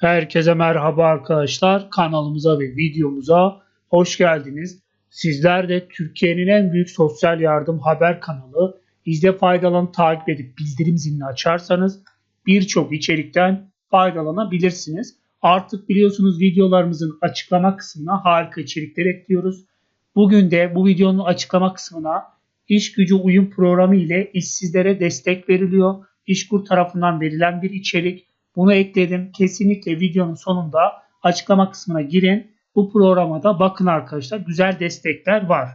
Herkese merhaba arkadaşlar. Kanalımıza ve videomuza hoş geldiniz. Sizler de Türkiye'nin en büyük sosyal yardım haber kanalı İzle faydalanıp takip edip bildirim zilini açarsanız birçok içerikten faydalanabilirsiniz. Artık biliyorsunuz videolarımızın açıklama kısmına harika içerikler ekliyoruz. Bugün de bu videonun açıklama kısmına iş gücü uyum programı ile işsizlere destek veriliyor. İşkur tarafından verilen bir içerik. Bunu ekledim. Kesinlikle videonun sonunda açıklama kısmına girin. Bu programa da bakın arkadaşlar. Güzel destekler var.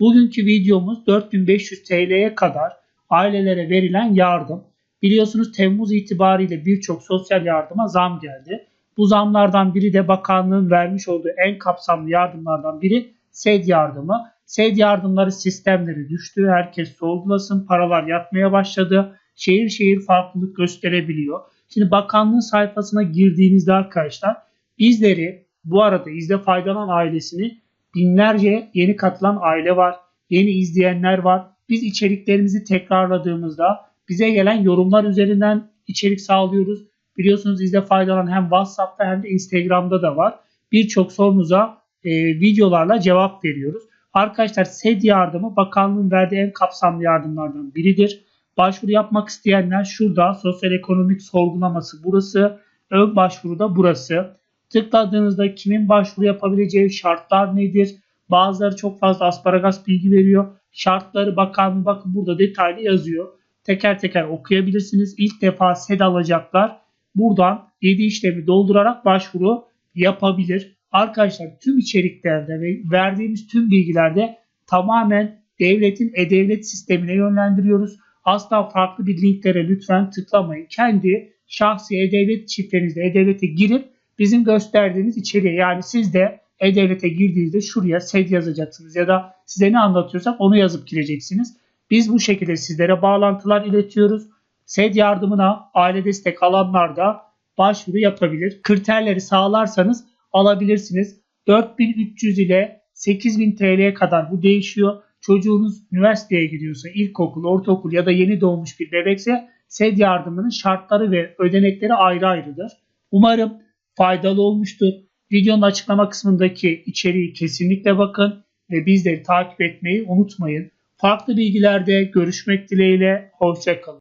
Bugünkü videomuz 4500 TL'ye kadar ailelere verilen yardım. Biliyorsunuz Temmuz itibariyle birçok sosyal yardıma zam geldi. Bu zamlardan biri de bakanlığın vermiş olduğu en kapsamlı yardımlardan biri SED yardımı. SED yardımları sistemleri düştü. Herkes sorgulasın. Paralar yatmaya başladı. Şehir şehir farklılık gösterebiliyor. Şimdi bakanlığın sayfasına girdiğinizde arkadaşlar bizleri bu arada izle faydalanan ailesini binlerce yeni katılan aile var. Yeni izleyenler var. Biz içeriklerimizi tekrarladığımızda bize gelen yorumlar üzerinden içerik sağlıyoruz. Biliyorsunuz izle faydalanan hem WhatsApp'ta hem de Instagram'da da var. Birçok sorunuza e, videolarla cevap veriyoruz. Arkadaşlar SED yardımı bakanlığın verdiği en kapsamlı yardımlardan biridir. Başvuru yapmak isteyenler şurada sosyal ekonomik sorgulaması burası. Ön başvuru da burası. Tıkladığınızda kimin başvuru yapabileceği şartlar nedir? Bazıları çok fazla asparagas bilgi veriyor. Şartları bakanlığı bakın burada detaylı yazıyor. Teker teker okuyabilirsiniz. İlk defa SED alacaklar. Buradan 7 işlemi doldurarak başvuru yapabilir. Arkadaşlar tüm içeriklerde ve verdiğimiz tüm bilgilerde tamamen devletin e-devlet sistemine yönlendiriyoruz. Asla farklı bir linklere lütfen tıklamayın. Kendi şahsi e-devlet çiftlerinizde e-devlete girip bizim gösterdiğimiz içeriğe yani siz de e-devlete girdiğinizde şuraya SED yazacaksınız ya da size ne anlatıyorsak onu yazıp gireceksiniz. Biz bu şekilde sizlere bağlantılar iletiyoruz. SED yardımına aile destek alanlar da başvuru yapabilir. Kriterleri sağlarsanız alabilirsiniz. 4300 ile 8000 TL'ye kadar bu değişiyor. Çocuğunuz üniversiteye gidiyorsa, ilkokul, ortaokul ya da yeni doğmuş bir bebekse SED yardımının şartları ve ödenekleri ayrı ayrıdır. Umarım faydalı olmuştur. Videonun açıklama kısmındaki içeriği kesinlikle bakın ve bizleri takip etmeyi unutmayın. Farklı bilgilerde görüşmek dileğiyle. Hoşçakalın.